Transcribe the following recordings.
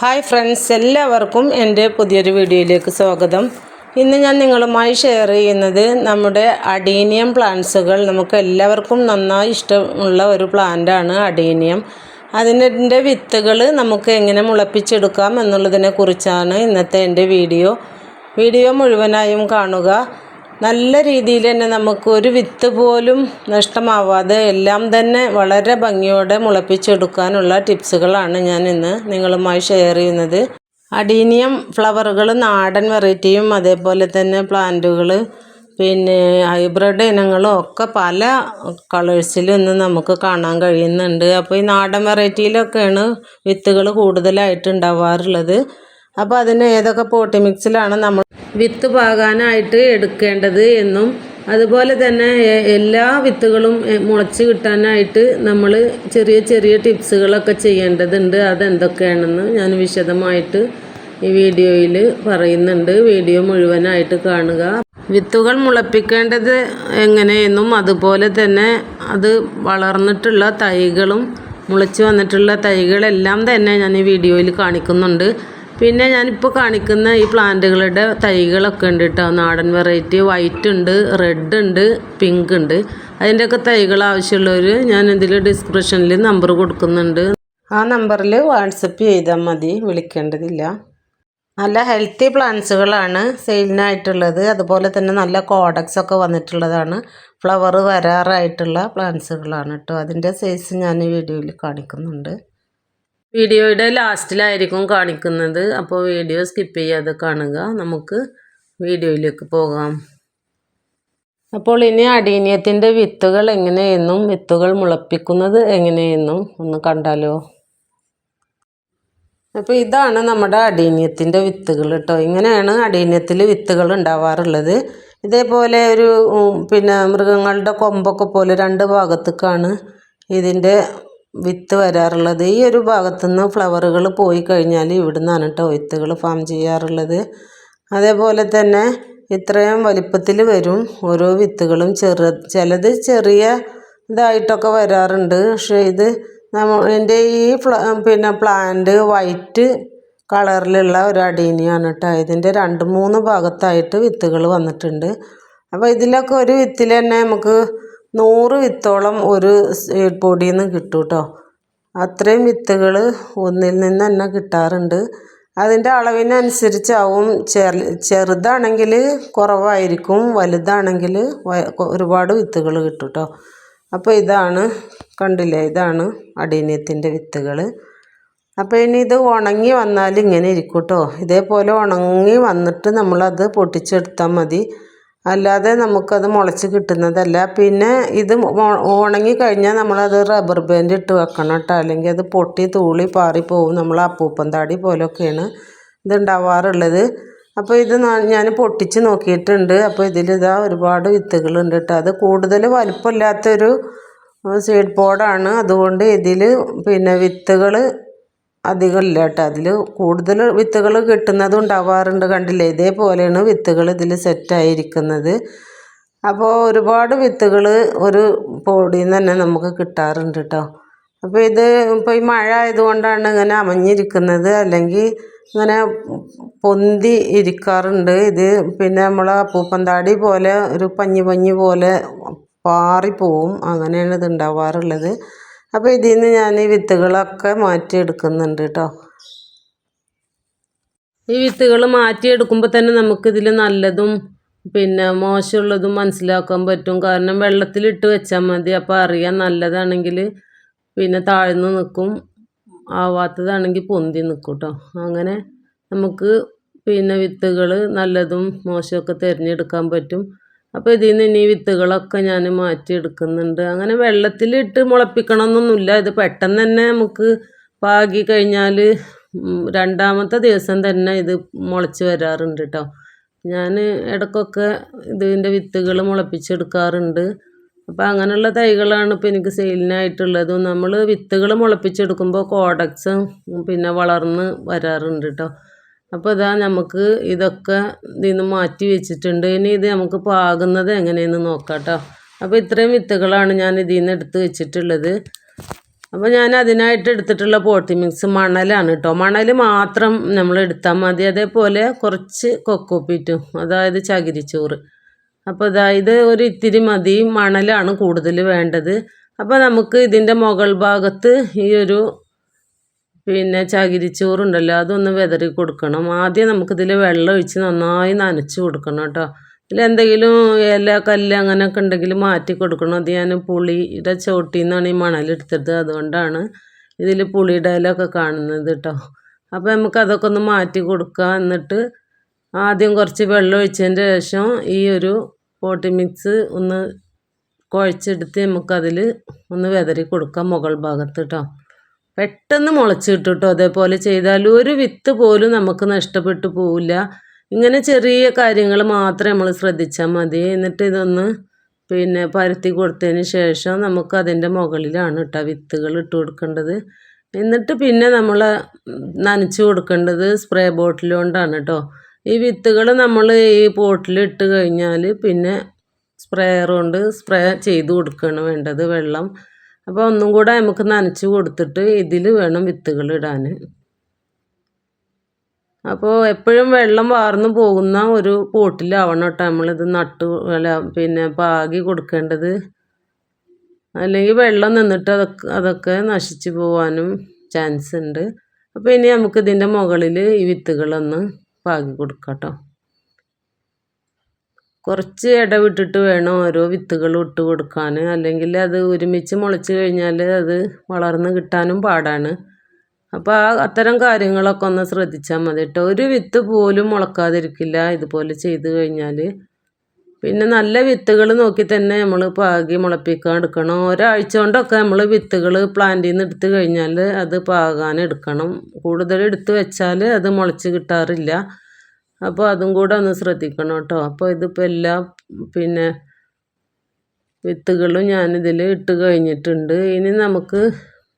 Hi friends എല്ലാവർക്കും എന്റെ പുതിയൊരു വീഡിയോയിലേക്ക് സ്വാഗതം. ഇന്ന് ഞാൻ നിങ്ങളുമായി ഷെയർ ചെയ്യുന്നത് നമ്മുടെ അഡീനിയം പ്ലാന്റ്സുകൾ. നമുക്ക് എല്ലാവർക്കും നന്നായി ഇഷ്ടമുള്ള ഒരു പ്ലാന്റാണ് അഡീനിയം. അതിന്റെ വിത്തുകൾ നമുക്ക് എങ്ങനെ മുളപ്പിച്ചെടുക്കാം എന്നുള്ളതിനെ കുറിച്ചാണ് ഇന്നത്തെ എന്റെ വീഡിയോ. വീഡിയോ മുഴുവനായും കാണുക. നല്ല രീതിയിൽ തന്നെ നമുക്ക് ഒരു വിത്ത് പോലും നഷ്ടമാവാതെ എല്ലാം തന്നെ വളരെ ഭംഗിയോടെ മുളപ്പിച്ചെടുക്കാനുള്ള ടിപ്സുകളാണ് ഞാൻ ഇന്ന് നിങ്ങളുമായി ഷെയർ ചെയ്യുന്നത്. അഡീനിയം ഫ്ലവറുകൾ നാടൻ വെറൈറ്റിയും അതേപോലെ തന്നെ പ്ലാന്റുകൾ പിന്നെ ഹൈബ്രിഡ് ഇനങ്ങളും ഒക്കെ പല കളേഴ്സിലും ഇന്ന് നമുക്ക് കാണാൻ കഴിയുന്നുണ്ട്. അപ്പോൾ ഈ നാടൻ വെറൈറ്റിയിലൊക്കെയാണ് വിത്തുകൾ കൂടുതലായിട്ട് ഉണ്ടാവാറുള്ളത്. അപ്പോൾ അതിന് ഏതൊക്കെ പോട്ടി മിക്സിലാണ് നമ്മൾ വിത്ത് പാകാനായിട്ട് എടുക്കേണ്ടത് എന്നും അതുപോലെ തന്നെ എല്ലാ വിത്തുകളും മുളച്ച് കിട്ടാനായിട്ട് നമ്മൾ ചെറിയ ചെറിയ ടിപ്സുകളൊക്കെ ചെയ്യേണ്ടതുണ്ട്. അതെന്തൊക്കെയാണെന്ന് ഞാൻ വിശദമായിട്ട് ഈ വീഡിയോയിൽ പറയുന്നുണ്ട്. വീഡിയോ മുഴുവനായിട്ട് കാണുക. വിത്തുകൾ മുളപ്പിക്കേണ്ടത് എങ്ങനെയെന്നും അതുപോലെ തന്നെ അത് വളർന്നിട്ടുള്ള തൈകളും മുളച്ച് വന്നിട്ടുള്ള തൈകളെല്ലാം തന്നെ ഞാൻ ഈ വീഡിയോയിൽ കാണിക്കുന്നുണ്ട്. പിന്നെ ഞാനിപ്പോൾ കാണിക്കുന്ന ഈ പ്ലാന്റുകളുടെ തൈകളൊക്കെ ഉണ്ട് കേട്ടോ നാടൻ വെറൈറ്റി. വൈറ്റ് ഉണ്ട് റെഡ് ഉണ്ട് പിങ്ക് ഉണ്ട്. അതിന്റെയൊക്കെ തൈകൾ ആവശ്യമുള്ളവർ ഞാൻ ഇതിൽ ഡിസ്ക്രിപ്ഷനിൽ നമ്പർ കൊടുക്കുന്നുണ്ട്. ആ നമ്പറിൽ വാട്സപ്പ് ചെയ്താൽ മതി. വിളിക്കേണ്ടതില്ല. നല്ല ഹെൽത്തി പ്ലാന്റ്സുകളാണ് സെയിലിനായിട്ടുള്ളത്. അതുപോലെ തന്നെ നല്ല കോഡക്സ് ഒക്കെ വന്നിട്ടുള്ളതാണ്. ഫ്ലവർ വരാറായിട്ടുള്ള പ്ലാന്റ്സുകളാണ് കേട്ടോ അതിന്റെ സൈസ് ഞാൻ വീഡിയോയിൽ കാണിക്കുന്നുണ്ട്. വീഡിയോയുടെ ലാസ്റ്റിലായിരിക്കും കാണിക്കുന്നത്. അപ്പോൾ വീഡിയോ സ്കിപ്പ് ചെയ്യാതെ കാണുക. നമുക്ക് വീഡിയോയിലേക്ക് പോകാം. അപ്പോൾ ഇനി അടീനിയത്തിന്റെ വിത്തുകൾ എങ്ങനെയെന്നും വിത്തുകൾ മുളപ്പിക്കുന്നത് എങ്ങനെയെന്നും ഒന്ന് കണ്ടാലോ? അപ്പോൾ ഇതാണ് നമ്മുടെ അടീനിയത്തിന്റെ വിത്തുകൾ കേട്ടോ. ഇങ്ങനെയാണ് അടീനിയത്തിൽ വിത്തുകൾ ഉണ്ടാവാറുള്ളത്. ഇതേപോലെ ഒരു പിന്നെ മൃഗങ്ങളുടെ കൊമ്പൊക്കെ പോലെ രണ്ട് ഭാഗത്തേക്കാണ് ഇതിന്റെ വിത്ത് വരാറുള്ളത്. ഈ ഒരു ഭാഗത്തുനിന്ന് ഫ്ലവറുകൾ പോയി കഴിഞ്ഞാൽ ഇവിടെ നിന്നാണ് കേട്ടോ വിത്തുകൾ ഫാം ചെയ്യാറുള്ളത്. അതേപോലെ തന്നെ ഇത്രയും വലിപ്പത്തിൽ വരും ഓരോ വിത്തുകളും. ചെറു ചിലത് ചെറിയ ഇതായിട്ടൊക്കെ വരാറുണ്ട്. പക്ഷേ ഇത് നമ്മ എന്റെ ഈ പിന്നെ പ്ലാന്റ് വൈറ്റ് കളറിലുള്ള ഒരു അടീനിയാണ് കേട്ടോ ഇതിന്റെ രണ്ട് മൂന്ന് ഭാഗത്തായിട്ട് വിത്തുകൾ വന്നിട്ടുണ്ട്. അപ്പോൾ ഇതിലൊക്കെ ഒരു വിത്തിൽ തന്നെ നമുക്ക് നൂറ് വിത്തോളം ഒരു സീഡ് പൊടിയിൽ നിന്ന് കിട്ടും കേട്ടോ അത്രയും വിത്തുകൾ ഒന്നിൽ നിന്ന് തന്നെ കിട്ടാറുണ്ട്. അതിന്റെ അളവിനനുസരിച്ചാവും ചെറു ചെറുതാണെങ്കിൽ കുറവായിരിക്കും വലുതാണെങ്കിൽ ഒരുപാട് വിത്തുകൾ കിട്ടും കേട്ടോ അപ്പോൾ ഇതാണ് കണ്ടില്ലേ ഇതാണ് അടിനീയത്തിന്റെ വിത്തുകൾ അപ്പോൾ ഇനി ഇത് ഉണങ്ങി വന്നാൽ ഇങ്ങനെ ഇരിക്കും കേട്ടോ ഇതേപോലെ ഉണങ്ങി വന്നിട്ട് നമ്മളത് പൊട്ടിച്ചെടുത്താൽ മതി. അല്ലാതെ നമുക്കത് മുളച്ച് കിട്ടുന്നതല്ല. പിന്നെ ഇത് ഉണങ്ങി കഴിഞ്ഞാൽ നമ്മളത് റബ്ബർ ബാൻഡ് ഇട്ട് വെക്കണം കേട്ടോ. അല്ലെങ്കിൽ അത് പൊട്ടി തൂളി പാറിപ്പോവും. നമ്മൾ അപ്പൂപ്പൻ താടി പോലൊക്കെയാണ് ഇത് ഉണ്ടാവാറുള്ളത് അപ്പോൾ ഇത് ഞാൻ പൊട്ടിച്ച് നോക്കിയിട്ടുണ്ട്. അപ്പോൾ ഇതിലിതാ ഒരുപാട് വിത്തുകളുണ്ട് കേട്ടോ. അത് കൂടുതൽ വലിപ്പമില്ലാത്തൊരു സീഡ് പോഡാണ് അതുകൊണ്ട് ഇതിൽ പിന്നെ വിത്തുകൾ അധികം ഇല്ല കേട്ടോ. അതിൽ കൂടുതൽ വിത്തുകൾ കിട്ടുന്നതും ഉണ്ടാവാറുണ്ട് കണ്ടില്ലേ? ഇതേപോലെയാണ് വിത്തുകൾ ഇതിൽ സെറ്റായിരിക്കുന്നത് അപ്പോൾ ഒരുപാട് വിത്തുകൾ ഒരു പൊടിയിൽ നിന്ന് തന്നെ നമുക്ക് കിട്ടാറുണ്ട് കേട്ടോ. അപ്പോൾ ഇത് ഇപ്പോൾ ഈ മഴ ആയതുകൊണ്ടാണ് ഇങ്ങനെ അമഞ്ഞിരിക്കുന്നത്. അല്ലെങ്കിൽ ഇങ്ങനെ പൊന്തി ഇരിക്കാറുണ്ട്. ഇത് പിന്നെ നമ്മൾ അപ്പൂപ്പന്താടി പോലെ ഒരു പഞ്ഞി പഞ്ഞി പോലെ പാറിപ്പോവും. അങ്ങനെയാണ് ഇത് ഉണ്ടാവാറുള്ളത്. അപ്പോൾ ഇതിൽ നിന്ന് ഞാൻ ഈ വിത്തുകളൊക്കെ മാറ്റിയെടുക്കുന്നുണ്ട് കേട്ടോ ഈ വിത്തുകൾ മാറ്റിയെടുക്കുമ്പോൾ തന്നെ നമുക്കിതിൽ നല്ലതും പിന്നെ മോശമുള്ളതും മനസ്സിലാക്കാൻ പറ്റും. കാരണം വെള്ളത്തിലിട്ട് വെച്ചാൽ മതി. അപ്പോൾ അറിയാൻ നല്ലതാണെങ്കിൽ പിന്നെ താഴ്ന്നു നിൽക്കും ആവാത്തതാണെങ്കിൽ പൊന്തി നിൽക്കും കേട്ടോ അങ്ങനെ നമുക്ക് പിന്നെ വിത്തുകൾ നല്ലതും മോശമൊക്കെ തിരഞ്ഞെടുക്കാൻ പറ്റും. അപ്പോൾ ഇതിൽ നിന്ന് ഇനി വിത്തുകളൊക്കെ ഞാൻ മാറ്റി മാറ്റിയെടുക്കുന്നുണ്ട്. അങ്ങനെ വെള്ളത്തിലിട്ട് മുളപ്പിക്കണമെന്നൊന്നുമില്ല ഇത് പെട്ടെന്ന് തന്നെ നമുക്ക് പാകി കഴിഞ്ഞാൽ രണ്ടാമത്തെ ദിവസം തന്നെ ഇത് മുളച്ച് വരാറുണ്ട് കേട്ടോ ഞാൻ ഇടയ്ക്കൊക്കെ ഇതിന്റെ വിത്തുകൾ മുളപ്പിച്ചെടുക്കാറുണ്ട്. അപ്പോൾ അങ്ങനെയുള്ള തൈകളാണ് ഇപ്പോൾ എനിക്ക് സെയിലിനായിട്ടുള്ളത്. നമ്മൾ വിത്തുകൾ മുളപ്പിച്ചെടുക്കുമ്പോൾ കോഡക്സും പിന്നെ വളർന്ന് വരാറുണ്ട് കേട്ടോ അപ്പോൾ ഇതാ നമുക്ക് ഇതൊക്കെ ഇതിൽ മാറ്റി വെച്ചിട്ടുണ്ട്. ഇനി ഇത് നമുക്ക് പാകുന്നത് എങ്ങനെയെന്ന് നോക്കാം കേട്ടോ അപ്പോൾ ഇത്രയും വിത്തുകളാണ് ഞാൻ ഇതിൽ നിന്ന് എടുത്ത് വെച്ചിട്ടുള്ളത്. അപ്പോൾ ഞാൻ അതിനായിട്ട് എടുത്തിട്ടുള്ള പോട്ടി മിക്സ് മണലാണ് കേട്ടോ മണൽ മാത്രം നമ്മൾ എടുത്താൽ മതി. അതേപോലെ കുറച്ച് കൊക്കോപ്പിറ്റും അതായത് ചകിരിച്ചോറ്. അപ്പോൾ അതായത് ഒരു ഇത്തിരി മതി. മണലാണ് കൂടുതൽ വേണ്ടത്. അപ്പോൾ നമുക്ക് ഇതിന്റെ മുകൾ ഭാഗത്ത് ഈ ഒരു പിന്നെ ചകിരിച്ചോറുണ്ടല്ലോ അതൊന്ന് വിതറി കൊടുക്കണം. ആദ്യം നമുക്കിതിൽ വെള്ളം ഒഴിച്ച് നന്നായി നനച്ച് കൊടുക്കണം കേട്ടോ. ഇതിലെന്തെങ്കിലും ഇല കല്ല് അങ്ങനെയൊക്കെ ഉണ്ടെങ്കിൽ മാറ്റി കൊടുക്കണം. അത് ഞാൻ പുളിയുടെ ചോട്ടിൽ നിന്നാണ് ഈ മണലെടുത്തത് അതുകൊണ്ടാണ് ഇതിൽ പുളിയുടെ ഇലയൊക്കെ കാണുന്നത് കേട്ടോ. അപ്പോൾ നമുക്ക് അതൊക്കെ ഒന്ന് മാറ്റി കൊടുക്കുക എന്നിട്ട് ആദ്യം കുറച്ച് വെള്ളം ഒഴിച്ചതിന് ശേഷം ഈ ഒരു പോട്ടി മിക്സ് ഒന്ന് കുഴച്ചെടുത്ത് നമുക്കതിൽ ഒന്ന് വിതറി കൊടുക്കാം മുകൾ ഭാഗത്ത് കേട്ടോ. പെട്ടെന്ന് മുളച്ച് കിട്ടും കേട്ടോ അതേപോലെ ചെയ്താൽ ഒരു വിത്ത് പോലും നമുക്ക് നഷ്ടപ്പെട്ടു പോവില്ല. ഇങ്ങനെ ചെറിയ കാര്യങ്ങൾ മാത്രം നമ്മൾ ശ്രദ്ധിച്ചാൽ മതി. എന്നിട്ട് ഇതൊന്ന് പിന്നെ പരത്തി കൊടുത്തതിന് ശേഷം നമുക്ക് അതിന്റെ മുകളിലാണ് കേട്ടോ വിത്തുകൾ ഇട്ട് കൊടുക്കേണ്ടത്. എന്നിട്ട് പിന്നെ നമ്മൾ നനച്ച് കൊടുക്കേണ്ടത് സ്പ്രേ ബോട്ടിൽ കൊണ്ടാണ് കേട്ടോ ഈ വിത്തുകൾ നമ്മൾ ഈ പോട്ടിൽ ഇട്ട് കഴിഞ്ഞാൽ പിന്നെ സ്പ്രേയർ കൊണ്ട് സ്പ്രേ ചെയ്ത് കൊടുക്കുകയാണ് വേണ്ടത് വെള്ളം. അപ്പോൾ ഒന്നും കൂടെ നമുക്ക് നനച്ച് കൊടുത്തിട്ട് ഇതിൽ വേണം വിത്തുകൾ ഇടാൻ അപ്പോൾ എപ്പോഴും വെള്ളം വാർന്നു പോകുന്ന ഒരു പോട്ടിലാവണം കേട്ടോ നമ്മളിത് നട്ട് അല്ല പിന്നെ പാകി കൊടുക്കേണ്ടത്. അല്ലെങ്കിൽ വെള്ളം നിന്നിട്ട് അതൊക്കെ അതൊക്കെ നശിച്ചു പോകാനും ചാൻസ് ഉണ്ട്. അപ്പോൾ ഇനി നമുക്ക് ഇതിന്റെ മുകളിൽ ഈ വിത്തുകളൊന്ന് പാകി കൊടുക്കാം കേട്ടോ കുറച്ച് ഇടവിട്ടിട്ട് വേണം ഓരോ വിത്തുകൾ ഇട്ട് കൊടുക്കാൻ. അല്ലെങ്കിൽ അത് ഒരുമിച്ച് മുളച്ച് കഴിഞ്ഞാൽ അത് വളർന്ന് കിട്ടാനും പാടാണ്. അപ്പോൾ ആ അത്തരം കാര്യങ്ങളൊക്കെ ഒന്ന് ശ്രദ്ധിച്ചാൽ മതി കേട്ടോ. ഒരു വിത്ത് പോലും മുളക്കാതിരിക്കില്ല ഇതുപോലെ ചെയ്ത് കഴിഞ്ഞാൽ. പിന്നെ നല്ല വിത്തുകൾ നോക്കി തന്നെ നമ്മൾ പാകി മുളപ്പിക്കാൻ എടുക്കണം. ഒരാഴ്ച കൊണ്ടൊക്കെ നമ്മൾ വിത്തുകൾ പ്ലാന്റിൽ നിന്ന് എടുത്ത് കഴിഞ്ഞാൽ അത് പാകാൻ എടുക്കണം. കൂടുതൽ എടുത്ത് വെച്ചാൽ അത് മുളച്ച് കിട്ടാറില്ല. അപ്പോൾ അതും കൂടെ ഒന്ന് ശ്രദ്ധിക്കണം കേട്ടോ. അപ്പോൾ ഇതിപ്പോൾ എല്ലാ പിന്നെ വിത്തുകളും ഞാനിതിൽ ഇട്ട് കഴിഞ്ഞിട്ടുണ്ട്. ഇനി നമുക്ക്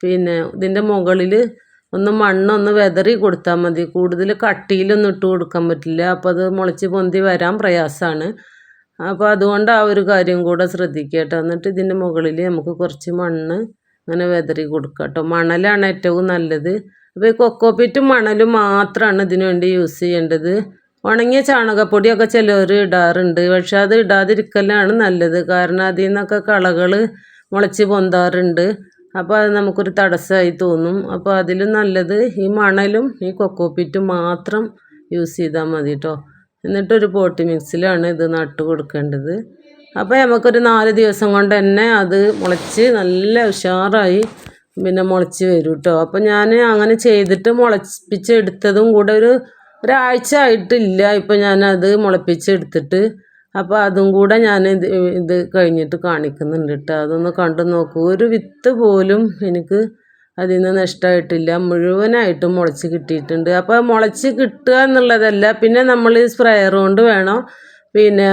പിന്നെ ഇതിന്റെ മുകളിൽ ഒന്ന് മണ്ണൊന്ന് വെതറി കൊടുത്താൽ മതി. കൂടുതൽ കട്ടിയിലൊന്നും ഇട്ട് കൊടുക്കാൻ പറ്റില്ല. അപ്പോൾ അത് മുളച്ച് പൊന്തി വരാൻ പ്രയാസമാണ്. അപ്പോൾ അതുകൊണ്ട് ആ ഒരു കാര്യം കൂടെ ശ്രദ്ധിക്കുക കേട്ടോ. എന്നിട്ട് ഇതിന്റെ മുകളിൽ നമുക്ക് കുറച്ച് മണ്ണ് അങ്ങനെ വെതറി കൊടുക്കുക കേട്ടോ. മണലാണ് ഏറ്റവും നല്ലത്. അപ്പോൾ ഈ കൊക്കോപ്പിറ്റും മണലും മാത്രമാണ് ഇതിനു വേണ്ടി യൂസ് ചെയ്യേണ്ടത്. ഉണങ്ങിയ ചാണകപ്പൊടിയൊക്കെ ചിലർ ഇടാറുണ്ട്. പക്ഷെ അത് ഇടാതിരിക്കലാണ് നല്ലത്. കാരണം അതിൽ നിന്നൊക്കെ കളകൾ മുളച്ച് പൊന്താറുണ്ട്. അപ്പോൾ അത് നമുക്കൊരു തടസ്സമായി തോന്നും. അപ്പോൾ അതിലും നല്ലത് ഈ മണലും ഈ കൊക്കോപ്പിറ്റും മാത്രം യൂസ് ചെയ്താൽ മതി കേട്ടോ. എന്നിട്ടൊരു പോട്ടി മിക്സിലാണ് ഇത് നട്ട് കൊടുക്കേണ്ടത്. അപ്പോൾ നമുക്കൊരു നാല് ദിവസം കൊണ്ട് തന്നെ അത് മുളച്ച് നല്ല ഉഷാറായി പിന്നെ മുളച്ച് വരും കേട്ടോ. അപ്പോൾ ഞാൻ അങ്ങനെ ചെയ്തിട്ട് മുളപ്പിച്ചെടുത്തതും കൂടെ ഒരു ഒരാഴ്ച ആയിട്ടില്ല ഇപ്പം ഞാനത് മുളപ്പിച്ചെടുത്തിട്ട് അപ്പോൾ അതും കൂടെ ഞാൻ ഇത് ഇത് കഴിഞ്ഞിട്ട് കാണിക്കുന്നുണ്ട് കേട്ടോ അതൊന്ന് കണ്ടു നോക്കൂ. ഒരു വിത്ത് പോലും എനിക്ക് അതിൽ നിന്ന് നഷ്ടമായിട്ടില്ല മുഴുവനായിട്ടും മുളച്ച് കിട്ടിയിട്ടുണ്ട്. അപ്പോൾ മുളച്ച് കിട്ടുക എന്നുള്ളതല്ല പിന്നെ നമ്മൾ സ്പ്രേയർ കൊണ്ട് വേണം പിന്നെ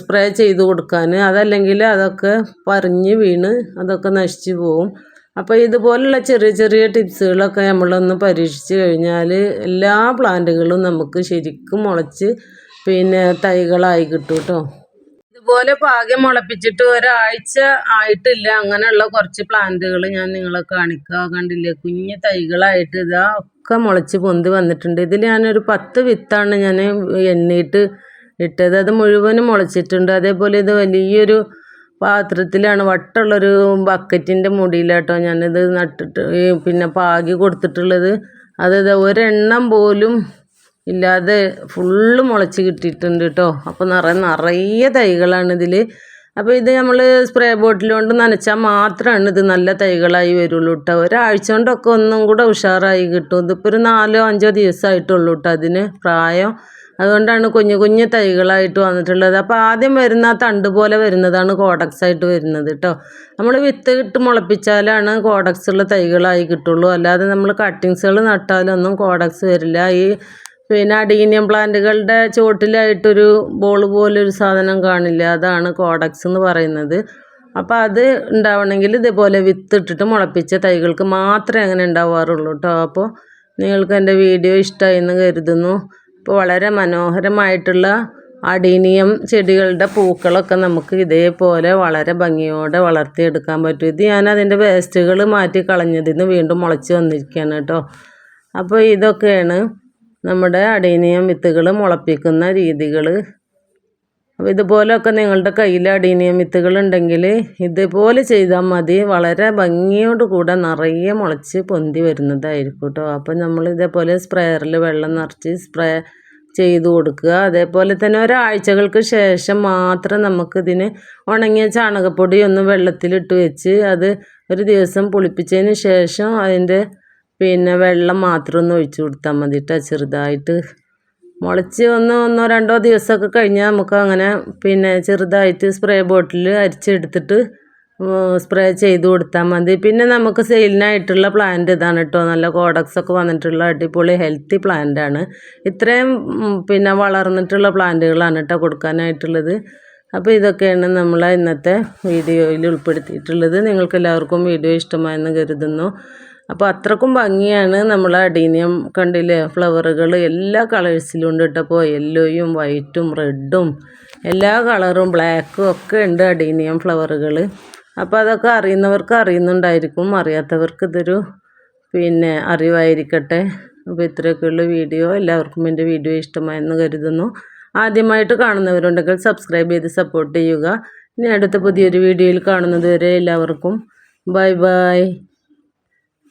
സ്പ്രേ ചെയ്ത് കൊടുക്കാൻ അതല്ലെങ്കിൽ അതൊക്കെ പറിഞ്ഞ് വീണ് അതൊക്കെ നശിച്ചു പോകും അപ്പോൾ ഇതുപോലുള്ള ചെറിയ ചെറിയ ടിപ്സുകളൊക്കെ നമ്മളൊന്ന് പരീക്ഷിച്ച് കഴിഞ്ഞാൽ എല്ലാ പ്ലാന്റുകളും നമുക്ക് ശരിക്കും മുളച്ച് പിന്നെ തൈകളായി കിട്ടും കേട്ടോ ഇതുപോലെ പാകം മുളപ്പിച്ചിട്ട് ഒരാഴ്ച ആയിട്ടില്ല. അങ്ങനെയുള്ള കുറച്ച് പ്ലാന്റുകൾ ഞാൻ നിങ്ങളെ കാണിക്കുക കണ്ടില്ലേ? കുഞ്ഞ് തൈകളായിട്ട് ഇതാ ഒക്കെ മുളച്ച് പൊന്തി വന്നിട്ടുണ്ട്. ഇതിൽ ഞാനൊരു പത്ത് വിത്താണ് ഞാൻ എണ്ണയിട്ട് ഇട്ടത്. അത് മുഴുവനും മുളച്ചിട്ടുണ്ട്. അതേപോലെ ഇത് വലിയൊരു പാത്രത്തിലാണ് വട്ടമുള്ളൊരു ബക്കറ്റിന്റെ മുടിയിലാട്ടോ ഞാനിത് നട്ടിട്ട് പിന്നെ പാകി കൊടുത്തിട്ടുള്ളത്. അത് ഒരെണ്ണം പോലും ഇല്ലാതെ ഫുള്ള് മുളച്ച് കിട്ടിയിട്ടുണ്ട് കേട്ടോ അപ്പോൾ നിറയെ നിറയെ തൈകളാണ് ഇതിൽ അപ്പോൾ ഇത് നമ്മൾ സ്പ്രേ ബോട്ടിൽ കൊണ്ട് നനച്ചാൽ മാത്രമാണ് ഇത് നല്ല തൈകളായി വരുള്ളൂ കേട്ടോ ഒരാഴ്ച കൊണ്ടൊക്കെ ഒന്നും കൂടെ ഉഷാറായി കിട്ടും. ഇതിപ്പോൾ ഒരു നാലോ അഞ്ചോ ദിവസമായിട്ടുള്ളൂ കേട്ടോ അതിന് പ്രായം. അതുകൊണ്ടാണ് കുഞ്ഞു കുഞ്ഞു തൈകളായിട്ട് വന്നിട്ടുള്ളത്. അപ്പോൾ ആദ്യം വരുന്ന തണ്ട് പോലെ വരുന്നതാണ് കോഡക്സ് ആയിട്ട് വരുന്നത് കേട്ടോ നമ്മൾ വിത്ത് ഇട്ട് മുളപ്പിച്ചാലാണ് കോഡക്സ് ഉള്ള തൈകളായി കിട്ടുള്ളൂ. അല്ലാതെ നമ്മൾ കട്ടിങ്സുകൾ നട്ടാലൊന്നും കോഡക്സ് വരില്ല. ഈ പിന്നെ അഡീനിയം പ്ലാന്റുകളുടെ ചുവട്ടിലായിട്ടൊരു ബോൾ പോലൊരു സാധനം കാണില്ല. അതാണ് കോഡക്സ് എന്ന് പറയുന്നത്. അപ്പോൾ അത് ഉണ്ടാവണമെങ്കിൽ ഇതേപോലെ വിത്ത് ഇട്ടിട്ട് മുളപ്പിച്ച തൈകൾക്ക് മാത്രമേ അങ്ങനെ ഉണ്ടാവാറുള്ളൂ കേട്ടോ അപ്പോൾ നിങ്ങൾക്ക് എന്റെ വീഡിയോ ഇഷ്ടമായി എന്ന് കരുതുന്നു. ഇപ്പോൾ വളരെ മനോഹരമായിട്ടുള്ള അടീനിയം ചെടികളുടെ പൂക്കളൊക്കെ നമുക്ക് ഇതേപോലെ വളരെ ഭംഗിയോടെ വളർത്തിയെടുക്കാൻ പറ്റും. ഇത് ഞാൻ അതിന്റെ വേസ്റ്റുകൾ മാറ്റി കളഞ്ഞതിൽ നിന്ന് വീണ്ടും മുളച്ച് വന്നിരിക്കുകയാണ് കേട്ടോ. അപ്പോൾ ഇതൊക്കെയാണ് നമ്മുടെ അടീനിയം വിത്തുകൾ മുളപ്പിക്കുന്ന രീതികൾ അപ്പോൾ ഇതുപോലെയൊക്കെ നിങ്ങളുടെ കയ്യിൽ അടീനിയം വിത്തുകളുണ്ടെങ്കിൽ ഇതുപോലെ ചെയ്താൽ മതി. വളരെ ഭംഗിയോട് കൂടെ നിറയെ മുളച്ച് പൊന്തി വരുന്നതായിരിക്കും കേട്ടോ അപ്പോൾ നമ്മൾ ഇതേപോലെ സ്പ്രെയറിൽ വെള്ളം നിറച്ച് സ്പ്രേ ചെയ്ത് കൊടുക്കുക. അതേപോലെ തന്നെ ഒരാഴ്ചകൾക്ക് ശേഷം മാത്രം നമുക്കിതിന് ഉണങ്ങിയ ചാണകപ്പൊടി ഒന്ന് വെള്ളത്തിലിട്ട് വെച്ച് അത് ഒരു ദിവസം പുളിപ്പിച്ചതിന് ശേഷം അതിന്റെ പിന്നെ വെള്ളം മാത്രം ഒന്ന് ഒഴിച്ചു കൊടുത്താൽ മതി കേട്ടോ ചെറുതായിട്ട്. മുളച്ച് ഒന്ന് ഒന്നോ രണ്ടോ ദിവസമൊക്കെ കഴിഞ്ഞാൽ നമുക്ക് അങ്ങനെ പിന്നെ ചെറുതായിട്ട് സ്പ്രേ ബോട്ടിൽ അരിച്ചെടുത്തിട്ട് സ്പ്രേ ചെയ്ത് കൊടുത്താൽ മതി. പിന്നെ നമുക്ക് സെയിലിനായിട്ടുള്ള പ്ലാന്റ് ഇതാണ് കേട്ടോ നല്ല കോഡക്സ് ഒക്കെ വന്നിട്ടുള്ള അടിപൊളി ഹെൽത്തി പ്ലാന്റ് ആണ്. ഇത്രയും പിന്നെ വളർന്നിട്ടുള്ള പ്ലാന്റുകളാണ് കേട്ടോ കൊടുക്കാനായിട്ടുള്ളത്. അപ്പോൾ ഇതൊക്കെയാണ് നമ്മൾ ഇന്നത്തെ വീഡിയോയിൽ ഉൾപ്പെടുത്തിയിട്ടുള്ളത്. നിങ്ങൾക്ക് എല്ലാവർക്കും വീഡിയോ ഇഷ്ടമായെന്ന് കരുതുന്നു. അപ്പോൾ അത്രക്കും ഭംഗിയാണ് നമ്മൾ അഡീനിയം കണ്ടില്ലേ? ഫ്ലവറുകൾ എല്ലാ കളേഴ്സിലും ഉണ്ട് കേട്ടപ്പോൾ യെല്ലോയും വൈറ്റും റെഡും എല്ലാ കളറും ബ്ലാക്കും ഒക്കെ ഉണ്ട് അഡീനിയം ഫ്ലവറുകൾ അപ്പോൾ അതൊക്കെ അറിയുന്നവർക്ക് അറിയുന്നുണ്ടായിരിക്കും. അറിയാത്തവർക്ക് ഇതൊരു പിന്നെ അറിവായിരിക്കട്ടെ. അപ്പോൾ ഇത്രയൊക്കെയുള്ള വീഡിയോ. എല്ലാവർക്കും എന്റെ വീഡിയോ ഇഷ്ടമായെന്ന് കരുതുന്നു. ആദ്യമായിട്ട് കാണുന്നവരുണ്ടെങ്കിൽ സബ്സ്ക്രൈബ് ചെയ്ത് സപ്പോർട്ട് ചെയ്യുക. ഇനി അടുത്ത പുതിയൊരു വീഡിയോയിൽ കാണുന്നത് വരെ എല്ലാവർക്കും. Bye bye